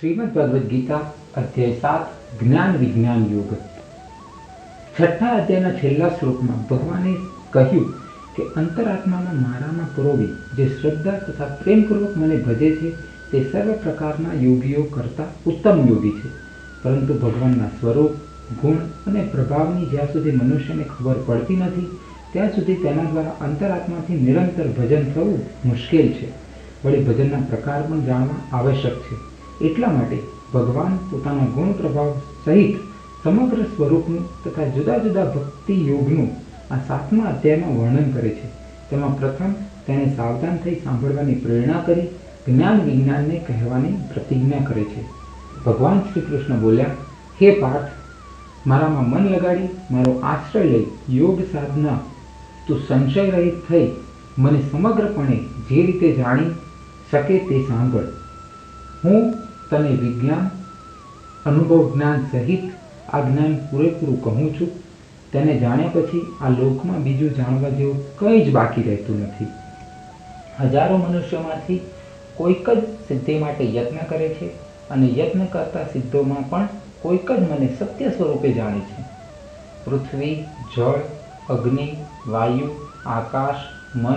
શ્રીમદ ભગવદ્ ગીતા અધ્યાય સાત, જ્ઞાન વિજ્ઞાન યુગ. છઠ્ઠા અધ્યાયના છેલ્લા શ્લોકમાં ભગવાને કહ્યું કે અંતરાત્મામાં મારામાં પુરોવી, જે શ્રદ્ધા તથા પ્રેમપૂર્વક મને ભજે છે, તે સર્વ પ્રકારના યોગીઓ કરતાં ઉત્તમ યોગી છે. પરંતુ ભગવાનના સ્વરૂપ, ગુણ અને પ્રભાવની જ્યાં સુધી મનુષ્યને ખબર પડતી નથી, ત્યાં સુધી તેના દ્વારા અંતરાત્માથી નિરંતર ભજન થવું મુશ્કેલ છે. વળી ભજનના પ્રકાર પણ જાણવા આવશ્યક છે. એટલા માટે ભગવાન પોતાના ગુણ પ્રભાવ સહિત સમગ્ર સ્વરૂપનું તથા જુદા જુદા ભક્તિ યોગનું આ સાતમા અધ્યાયમાં વર્ણન કરે છે. તેમાં પ્રથમ તેણે સાવધાન થઈ સાંભળવાની પ્રેરણા કરી જ્ઞાન વિજ્ઞાનને કહેવાની પ્રતિજ્ઞા કરે છે. ભગવાન શ્રી કૃષ્ણ બોલ્યા, હે પાર્થ, મારામાં મન લગાડી મારો આશ્રય લઈ યોગ સાધના, તું સંશય રહિત થઈ મને સમગ્રપણે જે રીતે જાણી શકે તે સાંભળ. હું તને વિજ્ઞાન, અનુભવ જ્ઞાન સહિત આ જ્ઞાન પૂરેપૂરું કહું છું. તેને જાણ્યા પછી આ લોકમાં બીજું જાણવા જેવું કંઈ જ બાકી રહેતું નથી. હજારો મનુષ્યોમાંથી કોઈક જ સિદ્ધિ માટે યત્ન કરે છે અને યત્ન કરતા સિદ્ધોમાં પણ કોઈક જ મને સત્ય સ્વરૂપે જાણે છે. પૃથ્વી, જળ, અગ્નિ, વાયુ, આકાશ, મન,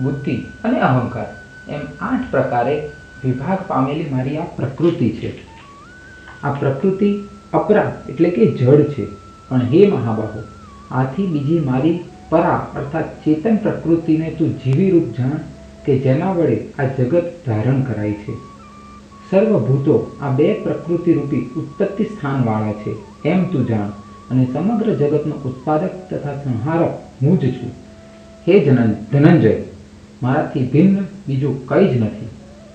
બુદ્ધિ અને અહંકાર એમ આઠ પ્રકારે વિભાગ પામેલી મારી આ પ્રકૃતિ છે. આ પ્રકૃતિ અપરા એટલે કે જડ છે. પણ હે મહાબાહો, આથી બીજી મારી પરા અર્થાત ચેતન પ્રકૃતિને તું જીવી રૂપ જાણ કે જેના વડે આ જગત ધારણ કરાય છે. સર્વભૂતો આ બે પ્રકૃતિ રૂપી ઉત્પત્તિ સ્થાનવાળા છે. એમ તું જાણ અને સમગ્ર જગતનો ઉત્પાદક તથા સંહારક હું જ છું. હે જનન, ધનંજય, મારાથી ભિન્ન બીજું કંઈ જ નથી.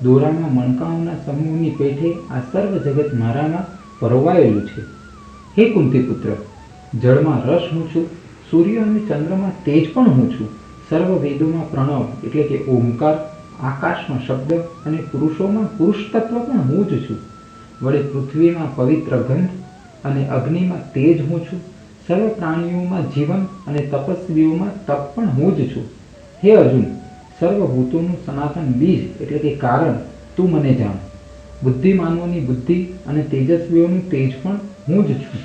દોરામાં મણકાઓના સમૂહની પેઠે આ સર્વ જગત મારામાં પરોવાયેલું છે. હે કુંતી પુત્ર જળમાં રસ હું છું, સૂર્ય અને ચંદ્રમાં તેજ પણ હું છું. સર્વ વેદોમાં પ્રણવ એટલે કે ઓમકાર, આકાશમાં શબ્દ અને પુરુષોમાં પુરુષ તત્વ પણ હું જ છું. વળી પૃથ્વીમાં પવિત્ર ગંધ અને અગ્નિમાં તેજ હું છું. સર્વ પ્રાણીઓમાં જીવન અને તપસ્વીઓમાં તપ પણ હું જ છું. હે અર્જુન સર્વભૂતોનું સનાતન બીજ એટલે કે કારણ તું મને જાણ. બુદ્ધિમાનોની બુદ્ધિ અને તેજસ્વીઓનું તેજ પણ હું જ છું.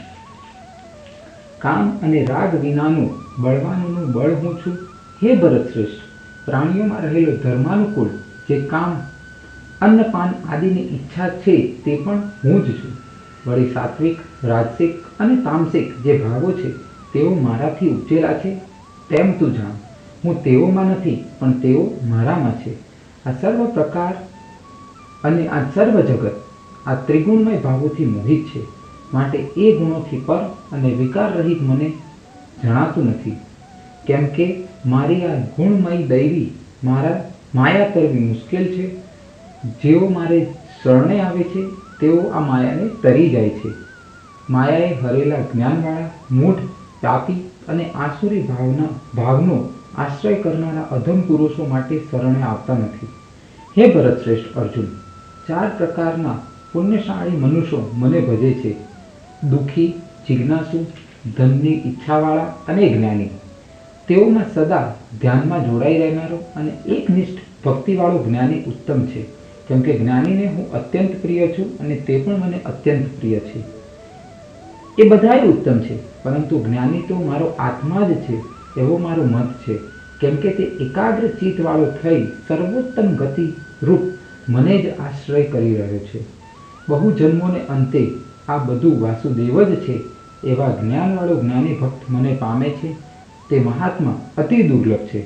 કામ અને રાગ વિનાનું બળવાનોનું બળ હું છું. હે ભરત શ્રેષ્ઠ પ્રાણીઓમાં રહેલો ધર્માનુકૂળ જે કામ, અન્નપાન આદિની ઈચ્છા છે તે પણ હું જ છું. વળી સાત્વિક, રાજસિક અને તામસિક જે ભાવો છે, તેઓ મારાથી ઉપજેલા છે, તેમ તું જાણ. હું તેઓમાં નથી, પણ તેઓ મારામાં છે. આ સર્વ પ્રકાર અને આ સર્વ જગત, આ ત્રિગુણમય ભાવોથી મોહિત છે. માટે એ ગુણોથી પર અને વિકાર રહિત મને જણાતું નથી. કેમ કે મારી આ ગુણમય દૈવી મારા માયા કરવી મુશ્કેલ છે. જેઓ મારે શરણે આવે છે, તેઓ આ માયાને તરી જાય છે. માયાએ હરેલા જ્ઞાનવાળા, મૂઢ તાપી અને આસુરી ભાવના ભાવનો આશ્રય કરનારા અધમ પુરુષો માટે શરણે આવતા નથી. હે ભરત શ્રેષ્ઠ અર્જુન, ચાર પ્રકારના પુણ્યશાળી મનુષ્યો મને ભજે છે. દુઃખી, જિજ્ઞાસુ, ધનની ઈચ્છાવાળા અને જ્ઞાની. તેઓમાં સદા ધ્યાનમાં જોડાઈ રહેનારો અને એકનિષ્ઠ ભક્તિવાળો જ્ઞાની ઉત્તમ છે. કેમ કે જ્ઞાનીને હું અત્યંત પ્રિય છું અને તે પણ મને અત્યંત પ્રિય છે. એ બધાય ઉત્તમ છે, પરંતુ જ્ઞાની તો મારો આત્મા જ છે. એવો મારો મત છે. કેમ કે તે એકાગ્ર ચિત્તવાળો થઈ સર્વોત્તમ ગતિ રૂપ મને જ આશ્રય કરી રહ્યો છે. બહુ જન્મોને અંતે આ બધું વાસુદેવ જ છે એવા જ્ઞાનવાળો જ્ઞાની ભક્ત મને પામે છે. તે મહાત્મા અતિ દુર્લભ છે.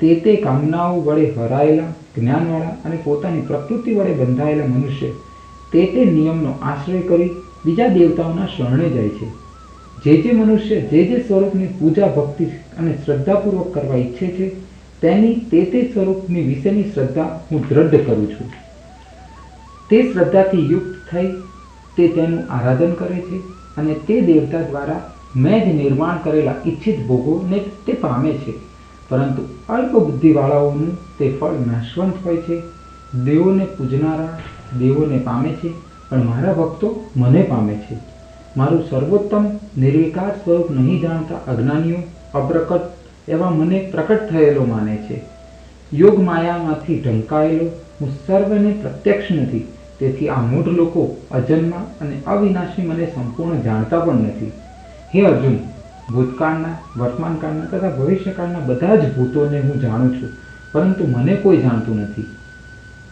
તે તે કામનાઓ વડે હરાયેલા જ્ઞાનવાળા અને પોતાની પ્રકૃતિ વડે બંધાયેલા મનુષ્ય તે તે નિયમનો આશ્રય કરી બીજા દેવતાઓના શરણે જાય છે. જે જે મનુષ્ય જે જે સ્વરૂપની પૂજા, ભક્તિ અને શ્રદ્ધાપૂર્વક કરવા ઈચ્છે છે, તેની તે તે સ્વરૂપની વિશેની શ્રદ્ધા હું દ્રઢ કરું છું. તે શ્રદ્ધાથી યુક્ત થઈ તે તેનું આરાધન કરે છે અને તે દેવતા દ્વારા મેં જ નિર્માણ કરેલા ઈચ્છિત ભોગોને તે પામે છે. પરંતુ અલ્પ બુદ્ધિવાળાઓનું તે ફળ નાશવંત હોય છે. દેવોને પૂજનારા દેવોને પામે છે, પણ મારા ભક્તો મને પામે છે. મારું સર્વોત્તમ નિર્વિકાર સ્વરૂપ નહીં જાણતા અજ્ઞાનીઓ અપ્રકટ એવા મને પ્રકટ થયેલો માને છે. યોગ માયામાંથી ઢંકાયેલો હું સર્વને પ્રત્યક્ષ નથી. તેથી આ મૂઢ લોકો અજન્મા અને અવિનાશી મને સંપૂર્ણ જાણતા પણ નથી. હે અર્જુન, ભૂતકાળના, વર્તમાનકાળના તથા ભવિષ્યકાળના બધા જ ભૂતોને હું જાણું છું, પરંતુ મને કોઈ જાણતું નથી.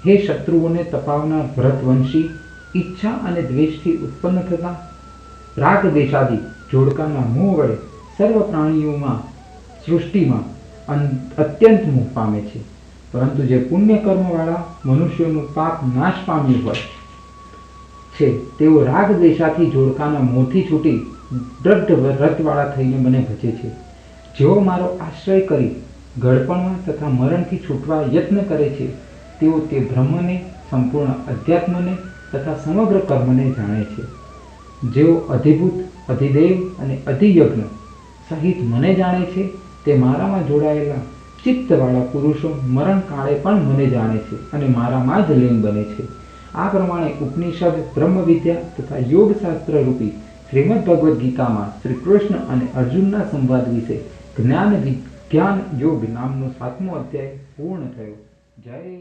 હે શત્રુઓને તપાવનાર ભરતવંશી, ઈચ્છા અને દ્વેષથી ઉત્પન્ન થતા રાગ દેશાદી જોડકાના મોહ વડે સર્વ પ્રાણીઓમાં સૃષ્ટિમાં અત્યંત મોહ પામે છે. પરંતુ જે પુણ્ય કર્મવાળા મનુષ્યોનું પાપ નાશ પામ્યું હોય છે, તેઓ રાગ દેશાથી જોડકાના મોંથી છૂટી દ્રઢ વ્રતવાળા થઈને મને ભજે છે. જેઓ મારો આશ્રય કરી ગળપણમાં તથા મરણથી છૂટવા યત્ન કરે છે, તેઓ તે બ્રહ્મને, સંપૂર્ણ અધ્યાત્મને તથા સમગ્ર કર્મને જાણે છે. જેઓ અધિભૂત, અધિદેવ અને અધિયજ્ઞ સહિત મને જાણે છે, તે મારામાં જોડાયેલા ચિત્તવાળા પુરુષો મરણ કાળે પણ મને જાણે છે અને મારામાં જ લીન બને છે. આ પ્રમાણે ઉપનિષદ બ્રહ્મ વિદ્યા તથા યોગશાસ્ત્ર રૂપી શ્રીમદ ભગવદ્ ગીતામાં શ્રી કૃષ્ણ અને અર્જુનના સંવાદ વિશે જ્ઞાન વિજ્ઞાન યોગ નામનો સાતમો અધ્યાય પૂર્ણ થયો. જય